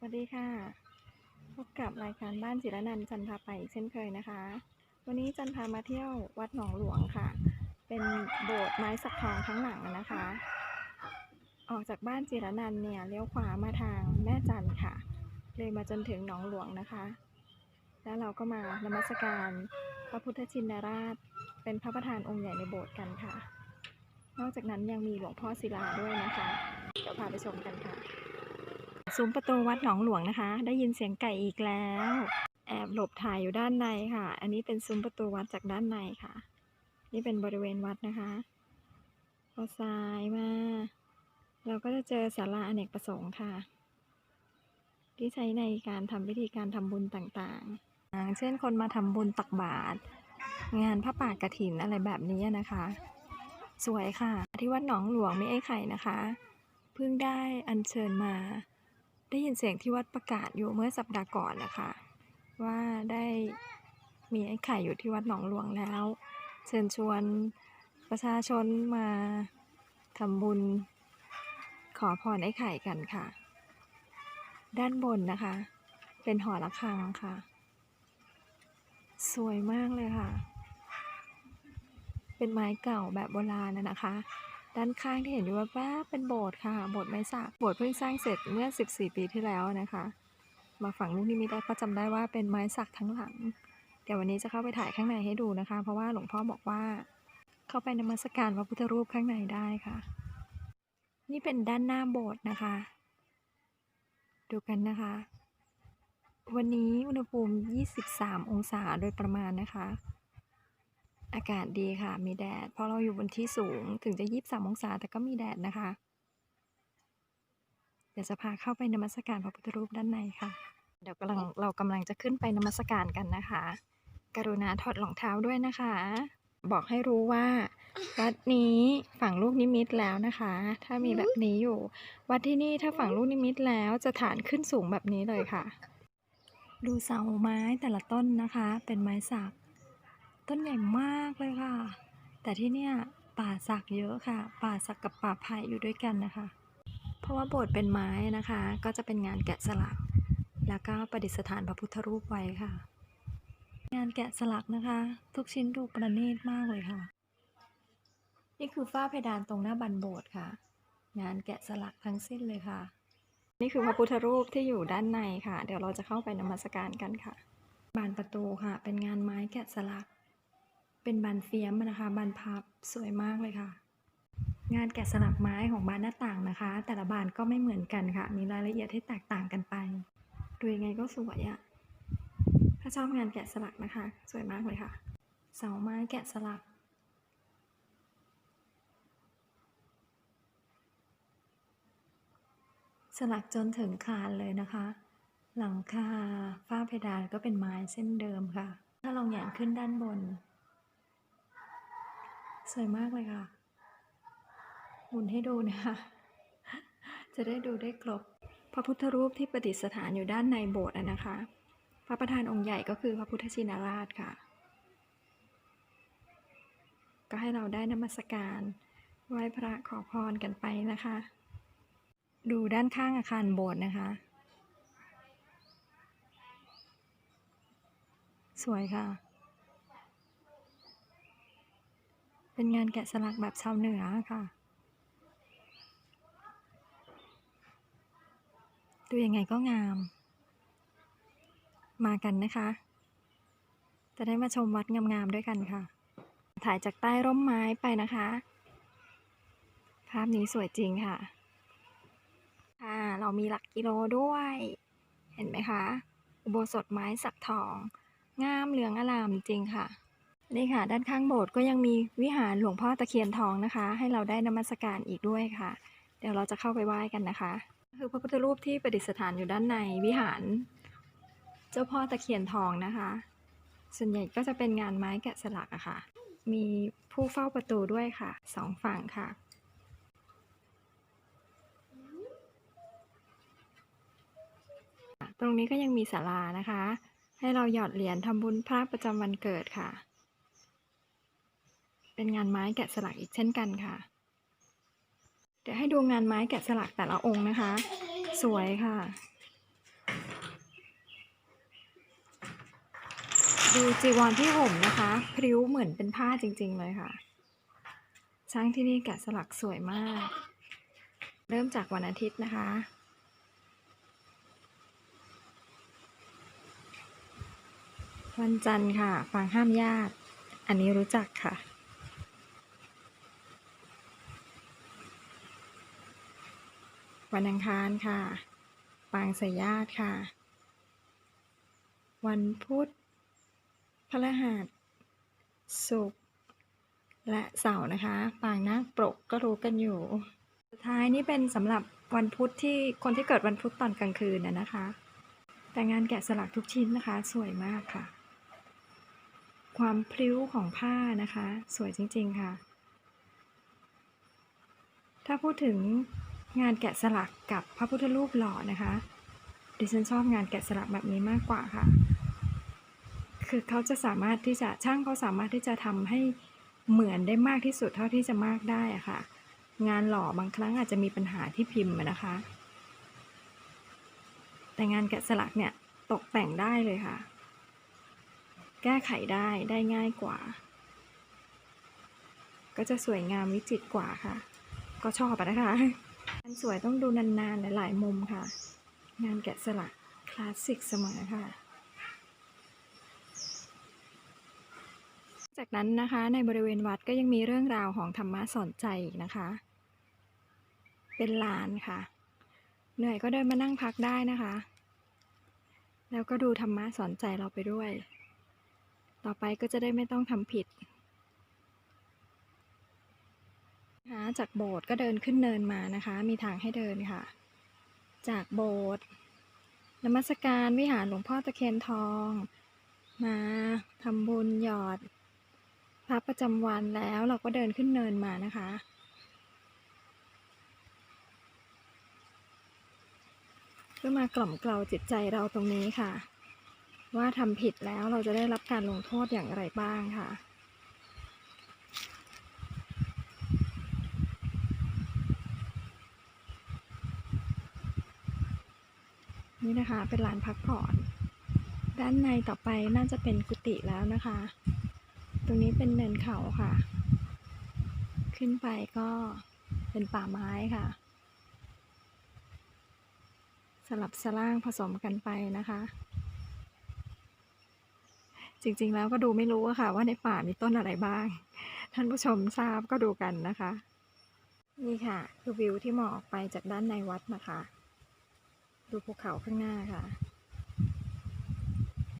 สวัสดีค่ะ พบกับรายการบ้านจิรนันจันทาไปอีกเช่นเคยนะคะ วันนี้จันพามาเที่ยววัดหนองหลวงค่ะ เป็นโบสถ์ไม้สักทองทั้งหลังนะคะ ออกจากบ้านจิรนันเนี่ยเลี้ยวขวามาทางแม่จันทร์ค่ะ เลยมาจนถึงหนองหลวงนะคะ แล้วเราก็มานมัสการพระพุทธชินราช เป็นพระประธานองค์ใหญ่ในโบสถ์กันค่ะ นอกจากนั้นยังมีหลวงพ่อศิลาด้วยนะคะ เดี๋ยวพาไปชมกันค่ะ ซุ้มประตูวัดหนองหลวงนะคะ ได้ยินเสียงไก่อีกแล้ว แอบหลบถ่ายอยู่ด้านในค่ะ อันนี้เป็นซุ้มประตูวัดจากด้านในค่ะ นี่เป็นบริเวณวัดนะคะพอซ้ายมา เราก็จะเจอศาลาอเนกประสงค์ค่ะ ที่ใช้ในการทำพิธีการทำบุญต่างๆอย่างเช่นคนมาทำบุญตักบาตรงานพระป่ากฐินอะไรแบบนี้นะคะ สวยค่ะ ที่วัดหนองหลวงไมีไอ้ไข่นะคะ เพิ่งได้อัญเชิญมา ได้ยินเสียงที่วัดประกาศอยู่เมื่อสัปดาห์ก่อนนะคะ ว่าได้มีไอ้ไข่อยู่ที่วัดหนองหลวงแล้ว เชิญชวนประชาชนมาทำบุญ ขอพรไอ้ไข่กันค่ะ ด้านบนนะคะ เป็นหอระฆังค่ะ สวยมากเลยค่ะ เป็นไม้เก่าแบบโบราณนะนะคะ ด้านข้างที่เห็นอยู่ว่าแป๊บเป็นโบสถ์ค่ะ โบสถ์ไม้สัก โบสถ์เพิ่งสร้างเสร็จเมื่อ 14 ปีที่แล้วนะคะ มาฝั่งลูกนิมิตก็จำได้ว่าเป็นไม้สักทั้งหลัง เดี๋ยววันนี้จะเข้าไปถ่ายข้างในให้ดูนะคะ เพราะว่าหลวงพ่อบอกว่า เข้าไปนมัสการพระพุทธรูปข้างในได้ค่ะ นี่เป็นด้านหน้าโบสถ์นะคะ ดูกันนะคะ วันนี้อุณหภูมิ 23 องศาโดยประมาณนะคะ อากาศดีค่ะ มีแดด เพราะเราอยู่บนที่สูงถึงจะ23องศาแต่ก็มีแดดนะคะ เดี๋ยวจะพาเข้าไปนมัสการพระพุทธรูปด้านในค่ะ เดี๋ยวกำลังเรากำลังจะขึ้นไปนมัสการกันนะคะ กรุณาถอดรองเท้าด้วยนะคะ บอกให้รู้ว่า วัดนี้ฝั่งลูกนิมิตแล้วนะคะ ถ้ามีแบบนี้อยู่ วัดที่นี่ถ้าฝั่งลูกนิมิตแล้วจะฐานขึ้นสูงแบบนี้เลยค่ะ ดูเสาไม้แต่ละต้นนะคะ เป็นไม้สัก ต้นใหญ่มากเลยค่ะ แต่ที่เนี่ยป่าสักเยอะค่ะ ป่าสักกับป่าไผ่อยู่ด้วยกันนะคะ เพราะว่าโบสถ์เป็นไม้นะคะ ก็จะเป็นงานแกะสลัก แล้วก็ประดิษฐานพระพุทธรูปไว้ค่ะ งานแกะสลักนะคะ ทุกชิ้นดูประณีตมากเลยค่ะ นี่คือฝ้าเพดานตรงหน้าบันโบสถ์ค่ะ งานแกะสลักทั้งสิ้นเลยค่ะ นี่คือพระพุทธรูปที่อยู่ด้านในค่ะ เดี๋ยวเราจะเข้าไปนมัสการกันค่ะ บานประตูค่ะ เป็นงานไม้แกะสลัก เป็นบานเฟียมนะคะ บานพับสวยมากเลยค่ะ งานแกะสลักไม้ของบานหน้าต่างนะคะ แต่ละบานก็ไม่เหมือนกันค่ะ มีรายละเอียดที่แตกต่างกันไป ดูยังไงก็สวยอะถ้าชอบงานแกะสลักนะคะ สวยมากเลยค่ะ เสาไม้แกะสลักสลักจนถึงคานเลยนะคะ หลังคาฝ้าเพดานก็เป็นไม้เส้นเดิมค่ะ ถ้าลองแหงขึ้นด้านบน สวยมากเลยค่ะ หมุนให้ดูนะคะ จะได้ดูได้ครบ พระพุทธรูปที่ประดิษฐานอยู่ด้านในโบสถ์นะคะ พระประธานองค์ใหญ่ก็คือพระพุทธชินราชค่ะ ก็ให้เราได้นมัสการไหว้พระขอพรกันไปนะคะ ดูด้านข้างอาคารโบสถ์นะคะ สวยค่ะ เป็นงานแกะสลักแบบชาวเหนือค่ะ ดูยังไงก็งาม มากันนะคะ จะได้มาชมวัดงามๆด้วยกันค่ะ ถ่ายจากใต้ร่มไม้ไปนะคะ ภาพนี้สวยจริงค่ะ ค่ะ เรามีหลักกิโลด้วย เห็นไหมคะ อุโบสถไม้สักทอง งามเหลืองอลามจริงค่ะ นี่ค่ะ ด้านข้างโบสถ์ก็ยังมีวิหารหลวงพ่อตะเคียนทองนะคะ ให้เราได้นมัสการอีกด้วยค่ะ เดี๋ยวเราจะเข้าไปไหว้กันนะคะ คือพระพุทธรูปที่ประดิษฐานอยู่ด้านในวิหาร เจ้าพ่อตะเคียนทองนะคะ ส่วนใหญ่ก็จะเป็นงานไม้แกะสลักอะค่ะ มีผู้เฝ้าประตูด้วยค่ะสองฝั่งค่ะตรงนี้ก็ยังมีศาลานะคะ ให้เราหยอดเหรียญทำบุญพระประจำวันเกิดค่ะ เป็นงานไม้แกะสลักอีกเช่นกันค่ะ เดี๋ยวให้ดูงานไม้แกะสลักแต่ละองค์นะคะ สวยค่ะ ดูจีวรที่ห่มนะคะ พริ้วเหมือนเป็นผ้าจริง ๆ เลยค่ะช่างที่นี่แกะสลักสวยมาก เริ่มจากวันอาทิตย์นะคะวันจันทร์ค่ะฟังห้ามญาติ อันนี้รู้จักค่ะ วันอังคารค่ะ ปางสายญาติค่ะ วันพุธพฤหัสศุกร์และเสาร์นะคะ ปางนาคปรกก็รู้กันอยู่ สุดท้ายนี่เป็นสำหรับวันพุธที่คนที่เกิดวันพุธตอนกลางคืนนะนะคะ แต่งานแกะสลักทุกชิ้นนะคะ สวยมากค่ะ ความพลิ้วของผ้านะคะ สวยจริงๆค่ะ ถ้าพูดถึง งานแกะสลักกับพระพุทธรูปหล่อนะคะดิฉันชอบงานแกะสลักแบบนี้มากกว่าค่ะ คือเขาจะสามารถที่จะช่างเขาสามารถที่จะทำให้เหมือนได้มากที่สุดเท่าที่จะมากได้อะค่ะ งานหล่อบางครั้งอาจจะมีปัญหาที่พิมพ์นะคะ แต่งานแกะสลักเนี่ยตกแต่งได้เลยค่ะ แก้ไขได้ได้ง่ายกว่า ก็จะสวยงามวิจิตรกว่าค่ะ ก็ชอบนะคะ งานสวยต้องดูนานๆหลายๆมุมค่ะ งานแกะสลักคลาสสิกเสมอค่ะ จากนั้นนะคะในบริเวณวัดก็ยังมีเรื่องราวของธรรมะสอนใจอีกนะคะ เป็นลานค่ะ เหนื่อยก็เดินมานั่งพักได้นะคะ แล้วก็ดูธรรมะสอนใจเราไปด้วย ต่อไปก็จะได้ไม่ต้องทำผิดนะ คะจากโบสถ์ก็เดินขึ้นเนินมานะคะ มีทางให้เดินค่ะ จากโบสถ์นมัสการวิหารหลวงพ่อตะเคียนทอง มาทำบุญหยอดพระประจำวันแล้วเราก็เดินขึ้นเนินมานะคะ เพื่อมากล่อมเกลาจิตใจเราตรงนี้ค่ะ ว่าทำผิดแล้วเราจะได้รับการลงโทษอย่างไรบ้างค่ะ นี่นะคะ เป็นลานพักผ่อน ด้านในต่อไปน่าจะเป็นกุฏิแล้วนะคะ ตรงนี้เป็นเนินเขาค่ะ ขึ้นไปก็เป็นป่าไม้ค่ะ สลับสล่างผสมกันไปนะคะ จริงๆแล้วก็ดูไม่รู้อะค่ะ ว่าในป่ามีต้นอะไรบ้าง ท่านผู้ชมทราบก็ดูกันนะคะ นี่ค่ะ คือวิวที่มองออกไปจากด้านในวัดนะคะ ดูภูเขาข้างหน้าค่ะ